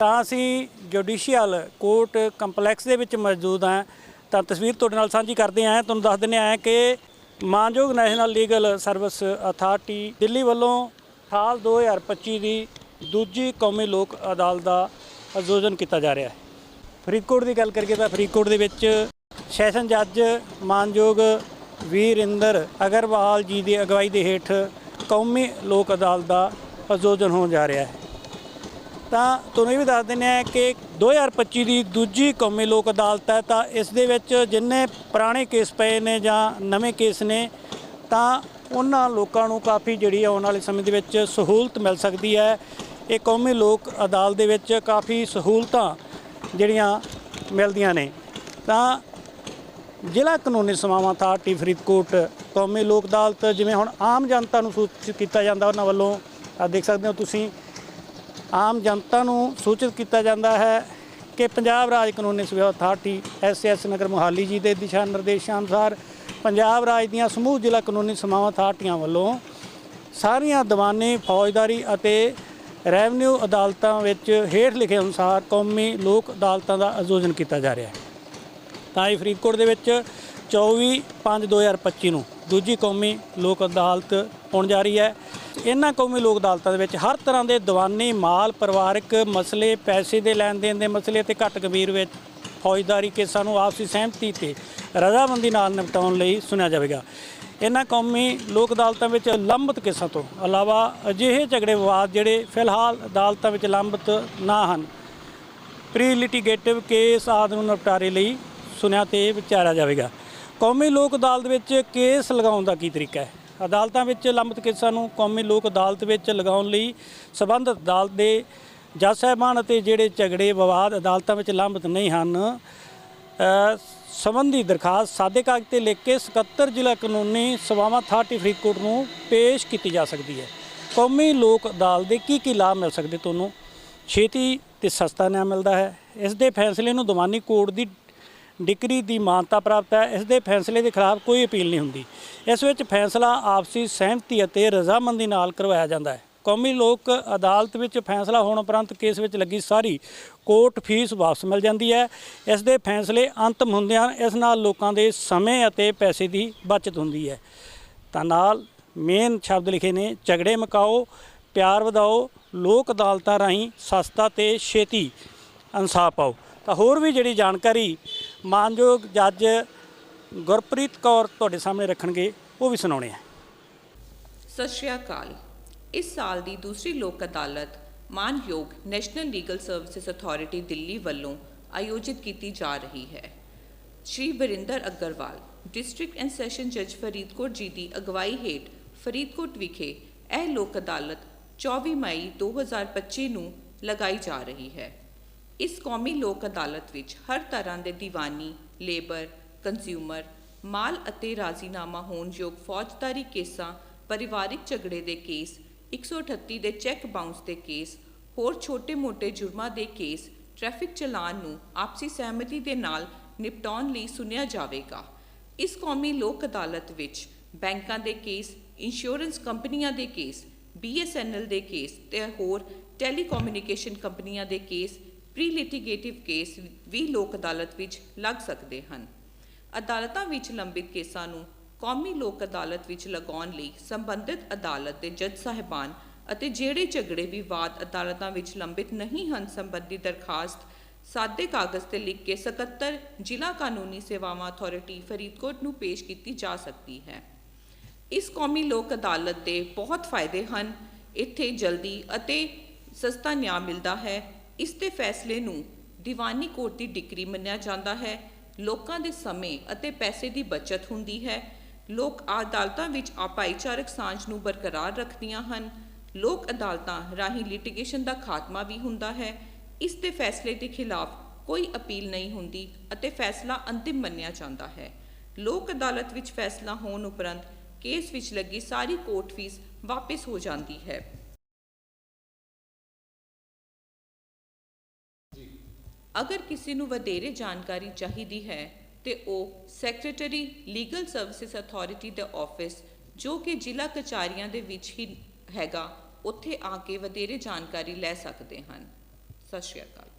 ਤਾਂ ਅਸੀਂ judicial court complex ਦੇ ਵਿੱਚ ਮੌਜੂਦ ਹਾਂ। ਤਾਂ ਤਸਵੀਰ ਤੁਹਾਡੇ ਨਾਲ ਸਾਂਝੀ ਕਰਦੇ ਹਾਂ। ਤੁਹਾਨੂੰ ਦੱਸ ਦਿੰਦੇ ਹਾਂ ਕਿ ਮਾਨਯੋਗ national legal service authority Delhi ਵੱਲੋਂ ਸਾਲ 2025 ਦੀ ਦੂਜੀ ਕੌਮੀ ਲੋਕ ਅਦਾਲਤ ਦਾ ਆਯੋਜਨ ਕੀਤਾ ਜਾ ਰਿਹਾ ਹੈ। ਫਰੀਦਕੋਟ ਦੀ ਗੱਲ ਕਰੀਏ ਤਾਂ ਫਰੀਦਕੋਟ ਦੇ ਵਿੱਚ ਸੈਸ਼ਨ ਜੱਜ ਮਾਨਯੋਗ ਵੀਰਿੰਦਰ ਅਗਰਵਾਲ ਜੀ ਦੀ ਅਗਵਾਈ ਦੇ ਹੇਠ ਕੌਮੀ ਲੋਕ ਅਦਾਲਤ ਦਾ ਆਯੋਜਨ ਹੋਣ ਜਾ ਰਿਹਾ ਹੈ। ਤਾਂ ਤੁਹਾਨੂੰ ਇਹ ਵੀ ਦੱਸ ਦਿੰਦੇ ਹਾਂ ਕਿ 2025 ਦੀ ਦੂਜੀ ਕੌਮੀ ਲੋਕ ਅਦਾਲਤ ਹੈ, ਤਾਂ ਇਸ ਦੇ ਵਿੱਚ ਜਿੰਨੇ ਪੁਰਾਣੇ ਕੇਸ ਪਏ ਨੇ ਜਾਂ ਨਵੇਂ ਕੇਸ ਨੇ, ਤਾਂ ਉਹਨਾਂ ਲੋਕਾਂ ਨੂੰ ਕਾਫੀ ਜਿਹੜੀ ਆਉਣ ਵਾਲੇ ਸਮੇਂ ਦੇ ਵਿੱਚ ਸਹੂਲਤ ਮਿਲ ਸਕਦੀ ਹੈ। ਇਹ ਕੌਮੀ ਲੋਕ ਅਦਾਲਤ ਦੇ ਵਿੱਚ ਕਾਫੀ ਸਹੂਲਤਾਂ ਜਿਹੜੀਆਂ ਮਿਲਦੀਆਂ ਨੇ। ਤਾਂ ਜ਼ਿਲ੍ਹਾ ਕਾਨੂੰਨੀ ਸੇਵਾਵਾਂ ਅਥਾਰਟੀ ਫਰੀਦਕੋਟ ਕੌਮੀ ਲੋਕ ਅਦਾਲਤ, ਜਿਵੇਂ ਹੁਣ ਆਮ ਜਨਤਾ ਨੂੰ ਸੂਚਿਤ ਕੀਤਾ ਜਾਂਦਾ, ਉਹਨਾਂ ਵੱਲੋਂ ਆ ਦੇਖ ਸਕਦੇ ਹੋ ਤੁਸੀਂ। ਆਮ ਜਨਤਾ ਨੂੰ ਸੂਚਿਤ ਕੀਤਾ ਜਾਂਦਾ ਹੈ ਕਿ ਪੰਜਾਬ ਰਾਜ ਕਾਨੂੰਨੀ ਸੇਵਾ ਅਥਾਰਟੀ ਐਸਐਸ ਨਗਰ ਮੁਹਾਲੀ ਜੀ ਦੇ ਦਿਸ਼ਾ ਨਿਰਦੇਸ਼ਾਂ ਅਨੁਸਾਰ ਪੰਜਾਬ ਰਾਜ ਦੀਆਂ ਸਮੂਹ ਜ਼ਿਲ੍ਹਾ ਕਾਨੂੰਨੀ ਸੇਵਾਵਾਂ ਅਥਾਰਟੀਆਂ ਵੱਲੋਂ ਸਾਰੀਆਂ ਦੀਵਾਨੀ, ਫੌਜਦਾਰੀ ਅਤੇ ਰੈਵਨਿਊ ਅਦਾਲਤਾਂ ਵਿੱਚ ਹੇਠ ਲਿਖੇ ਅਨੁਸਾਰ ਕੌਮੀ ਲੋਕ ਅਦਾਲਤਾਂ ਦਾ ਆਯੋਜਨ ਕੀਤਾ ਜਾ ਰਿਹਾ ਹੈ। ਤਾਂ ਹੀ ਫਰੀਦਕੋਟ ਦੇ ਵਿੱਚ 24 5 2025 ਨੂੰ ਦੂਜੀ ਕੌਮੀ ਲੋਕ ਅਦਾਲਤ ਹੋਣ ਜਾ ਰਹੀ ਹੈ। ਇਹਨਾਂ ਕੌਮੀ ਲੋਕ ਅਦਾਲਤਾਂ ਦੇ ਵਿੱਚ ਹਰ ਤਰ੍ਹਾਂ ਦੇ ਦੀਵਾਨੀ, ਮਾਲ, ਪਰਿਵਾਰਕ ਮਸਲੇ, ਪੈਸੇ ਦੇ ਲੈਣ ਦੇਣ ਦੇ ਮਸਲੇ ਤੇ ਘੱਟ ਗੰਭੀਰ ਵਿੱਚ ਫੌਜਦਾਰੀ ਕੇਸਾਂ ਨੂੰ ਆਪਸੀ ਸਹਿਮਤੀ ਤੇ ਰਜ਼ਾਮੰਦੀ ਨਾਲ ਨਿਪਟਾਉਣ ਲਈ ਸੁਣਿਆ ਜਾਵੇਗਾ। ਇਹਨਾਂ ਕੌਮੀ ਲੋਕ ਅਦਾਲਤਾਂ ਵਿੱਚ ਲੰਬਤ ਕੇਸਾਂ ਤੋਂ ਇਲਾਵਾ ਅਜਿਹੇ ਝਗੜੇ ਵਿਵਾਦ ਜਿਹੜੇ ਫਿਲਹਾਲ ਅਦਾਲਤਾਂ ਵਿੱਚ ਲੰਬਿਤ ਨਾ ਹਨ ਪ੍ਰੀ ਲਿਟੀਗੇਟਿਵ ਕੇਸ ਆਦਿ ਨੂੰ ਨਿਪਟਾਰੇ ਲਈ ਸੁਣਿਆ ਤੇ ਵਿਚਾਰਿਆ ਜਾਵੇਗਾ। ਕੌਮੀ ਲੋਕ ਅਦਾਲਤ ਵਿੱਚ ਕੇਸ ਲਗਾਉਣ ਦਾ ਕੀ ਤਰੀਕਾ ਹੈ? ਅਦਾਲਤਾਂ ਵਿੱਚ ਲੰਬਿਤ ਕੇਸਾਂ ਨੂੰ ਕੌਮੀ ਲੋਕ ਅਦਾਲਤ ਵਿੱਚ ਲਗਾਉਣ ਲਈ ਸਬੰਧਤ ਅਦਾਲਤ ਦੇ ਜੱਜ ਸਾਹਿਬਾਨ ਅਤੇ ਜਿਹੜੇ ਝਗੜੇ ਵਿਵਾਦ ਅਦਾਲਤਾਂ ਵਿੱਚ ਲੰਬਿਤ ਨਹੀਂ ਹਨ ਸੰਬੰਧੀ ਦਰਖਾਸਤ ਸਾਦੇ ਕਾਗਜ਼ ਤੇ ਲਿਖ ਕੇ 77 ਜ਼ਿਲ੍ਹਾ ਕਾਨੂੰਨੀ ਸੇਵਾਵਾਂ ਅਥਾਰਟੀ ਫਰੀਦਕੋਟ ਨੂੰ ਪੇਸ਼ ਕੀਤੀ ਜਾ ਸਕਦੀ ਹੈ। ਕੌਮੀ ਲੋਕ ਅਦਾਲਤ ਦੇ ਕੀ ਕੀ ਲਾਭ ਮਿਲ ਸਕਦੇ ਤੁਹਾਨੂੰ? ਛੇਤੀ ਤੇ ਸਸਤਾ ਨਿਆਂ ਮਿਲਦਾ ਹੈ। ਇਸ ਦੇ ਫੈਸਲੇ ਨੂੰ ਦੀਵਾਨੀ ਕੋਰਟ ਦੀ ਡਿਕਰੀ ਦੀ ਮਾਨਤਾ ਪ੍ਰਾਪਤ ਹੈ, ਇਸ ਦੇ ਫੈਸਲੇ ਦੇ ਖਿਲਾਫ ਕੋਈ ਅਪੀਲ ਨਹੀਂ ਹੁੰਦੀ। ਇਸ ਵਿੱਚ ਫੈਸਲਾ ਆਪਸੀ ਸਹਿਮਤੀ ਅਤੇ ਰਜ਼ਾਮੰਦੀ ਨਾਲ ਕਰਵਾਇਆ ਜਾਂਦਾ ਹੈ। ਕੌਮੀ ਲੋਕ ਅਦਾਲਤ ਵਿੱਚ ਫੈਸਲਾ ਹੋਣ ਉਪਰੰਤ ਕੇਸ ਵਿੱਚ ਲੱਗੀ ਸਾਰੀ ਕੋਰਟ ਫੀਸ ਵਾਪਸ ਮਿਲ ਜਾਂਦੀ ਹੈ। ਇਸ ਦੇ ਫੈਸਲੇ ਅੰਤਮ ਹੁੰਦੇ ਹਨ, ਇਸ ਨਾਲ ਲੋਕਾਂ ਦੇ ਸਮੇਂ ਅਤੇ ਪੈਸੇ ਦੀ ਬਚਤ ਹੁੰਦੀ ਹੈ। ਤਾਂ ਨਾਲ ਮੇਨ ਸ਼ਬਦ ਲਿਖੇ ਨੇ, ਝਗੜੇ ਮਕਾਓ, ਪਿਆਰ ਵਧਾਓ, ਲੋਕ ਅਦਾਲਤਾਂ ਰਾਹੀਂ ਸਸਤਾ ਤੇ ਛੇਤੀ ਇਨਸਾਫ ਪਾਓ। ਤਾਂ ਹੋਰ ਵੀ ਜਿਹੜੀ ਜਾਣਕਾਰੀ ਮਾਨਯੋਗ ਜੱਜ ਗੁਰਪ੍ਰੀਤ ਕੌਰ ਤੁਹਾਡੇ ਸਾਹਮਣੇ ਰੱਖਣਗੇ, ਉਹ ਵੀ ਸੁਣਾਉਣੇ ਆ। ਸਤਿ ਸ਼੍ਰੀ ਅਕਾਲ। ਇਸ ਸਾਲ ਦੀ ਦੂਸਰੀ ਲੋਕ ਅਦਾਲਤ ਮਾਨਯੋਗ national legal services authority Delhi ਵੱਲੋਂ ਆਯੋਜਿਤ ਕੀਤੀ ਜਾ ਰਹੀ ਹੈ। Shri Varinder Agarwal, district and session ਜੱਜ ਫਰੀਦਕੋਟ ਜੀ ਦੀ ਅਗਵਾਈ ਹੇਠ ਫਰੀਦਕੋਟ ਵਿਖੇ ਇਹ ਲੋਕ ਅਦਾਲਤ 24 ਮਈ 2025 ਨੂੰ ਲਗਾਈ ਜਾ ਰਹੀ ਹੈ। ਇਸ ਕੌਮੀ ਲੋਕ ਅਦਾਲਤ ਵਿੱਚ ਹਰ ਤਰ੍ਹਾਂ ਦੇ ਦੀਵਾਨੀ, ਲੇਬਰ, ਕੰਜ਼ਿਊਮਰ, ਮਾਲ ਅਤੇ ਰਾਜ਼ੀਨਾਮਾ ਹੋਣਯੋਗ ਫੌਜਦਾਰੀ ਕੇਸਾਂ, ਪਰਿਵਾਰਿਕ ਝਗੜੇ ਦੇ ਕੇਸ 138 ਦੇ ਚੈੱਕ ਬਾਉਂਸ ਦੇ ਕੇਸ, ਹੋਰ ਛੋਟੇ-ਮੋਟੇ ਜੁਰਮਾਂ ਦੇ ਕੇਸ ਟ੍ਰੈਫਿਕ ਚਲਾਨ ਨੂੰ ਆਪਸੀ ਸਹਿਮਤੀ ਦੇ ਨਾਲ ਨਿਪਟਾਉਣ ਲਈ ਸੁਣਿਆ ਜਾਵੇਗਾ। ਇਸ ਕੌਮੀ ਲੋਕ ਅਦਾਲਤ ਵਿੱਚ ਬੈਂਕਾਂ ਦੇ ਕੇਸ, ਇੰਸ਼ੋਰੈਂਸ ਕੰਪਨੀਆਂ ਦੇ ਕੇਸ BSNL ਦੇ ਕੇਸ ਤੇ ਹੋਰ ਟੈਲੀਕਮਿਊਨੀਕੇਸ਼ਨ ਕੰਪਨੀਆਂ ਦੇ ਕੇਸ ਪ੍ਰੀ ਲਿਟੀਗੇਟਿਵ ਕੇਸ ਵੀ ਲੋਕ ਅਦਾਲਤ ਵਿੱਚ ਲੱਗ ਸਕਦੇ ਹਨ। ਅਦਾਲਤਾਂ ਵਿੱਚ ਲੰਬਿਤ ਕੇਸਾਂ ਨੂੰ ਕੌਮੀ ਲੋਕ ਅਦਾਲਤ ਵਿੱਚ ਲਗਾਉਣ ਲਈ ਸੰਬੰਧਿਤ ਅਦਾਲਤ ਦੇ ਜੱਜ ਸਾਹਿਬਾਨ ਅਤੇ ਜਿਹੜੇ ਝਗੜੇ ਵਿਵਾਦ ਅਦਾਲਤਾਂ ਵਿੱਚ ਲੰਬਿਤ ਨਹੀਂ ਹਨ ਸੰਬੰਧੀ ਦਰਖਾਸਤ ਸਾਦੇ ਕਾਗਜ਼ ਤੇ ਲਿਖ ਕੇ 77 ਜ਼ਿਲ੍ਹਾ ਕਾਨੂੰਨੀ ਸੇਵਾਵਾਂ ਅਥਾਰਟੀ ਫਰੀਦਕੋਟ ਨੂੰ ਪੇਸ਼ ਕੀਤੀ ਜਾ ਸਕਦੀ ਹੈ। ਇਸ ਕੌਮੀ ਲੋਕ ਅਦਾਲਤ ਦੇ ਬਹੁਤ ਫਾਇਦੇ ਹਨ। ਇੱਥੇ ਜਲਦੀ ਅਤੇ ਸਸਤਾ ਨਿਆਂ ਮਿਲਦਾ ਹੈ। ਇਸ ਦੇ ਫੈਸਲੇ ਨੂੰ ਦੀਵਾਨੀ ਕੋਰਟ ਦੀ ਡਿਕਰੀ ਮੰਨਿਆ ਜਾਂਦਾ ਹੈ। ਲੋਕਾਂ ਦੇ ਸਮੇਂ ਅਤੇ ਪੈਸੇ ਦੀ ਬਚਤ ਹੁੰਦੀ ਹੈ। ਲੋਕ ਅਦਾਲਤਾਂ ਵਿੱਚ ਆ ਭਾਈਚਾਰਕ ਸਾਂਝ ਨੂੰ ਬਰਕਰਾਰ ਰੱਖਦੀਆਂ ਹਨ। ਲੋਕ ਅਦਾਲਤਾਂ ਰਾਹੀਂ ਲਿਟੀਗੇਸ਼ਨ ਦਾ ਖਾਤਮਾ ਵੀ ਹੁੰਦਾ ਹੈ। ਇਸ ਦੇ ਫੈਸਲੇ ਦੇ ਖਿਲਾਫ ਕੋਈ ਅਪੀਲ ਨਹੀਂ ਹੁੰਦੀ ਅਤੇ ਫੈਸਲਾ ਅੰਤਿਮ ਮੰਨਿਆ ਜਾਂਦਾ ਹੈ। ਲੋਕ ਅਦਾਲਤ ਵਿੱਚ ਫੈਸਲਾ ਹੋਣ ਉਪਰੰਤ ਕੇਸ ਵਿੱਚ ਲੱਗੀ ਸਾਰੀ ਕੋਰਟ ਫੀਸ ਵਾਪਸ ਹੋ ਜਾਂਦੀ ਹੈ। ਅਗਰ ਕਿਸੇ ਨੂੰ ਵਧੇਰੇ ਜਾਣਕਾਰੀ ਚਾਹੀਦੀ ਹੈ, ਤੇ ਉਹ ਸੈਕਟਰੀ ਲੀਗਲ ਸਰਵਿਸਿਜ਼ ਅਥਾਰਟੀ ਦੇ ਆਫਿਸ ਜੋ ਕਿ ਜ਼ਿਲ੍ਹਾ ਕਚਾਰੀਆਂ ਦੇ ਵਿੱਚ ਹੀ ਹੈਗਾ, ਉੱਥੇ ਆ ਕੇ ਵਧੇਰੇ ਜਾਣਕਾਰੀ ਲੈ ਸਕਦੇ ਹਨ। ਸਤਿ ਸ਼੍ਰੀ ਅਕਾਲ।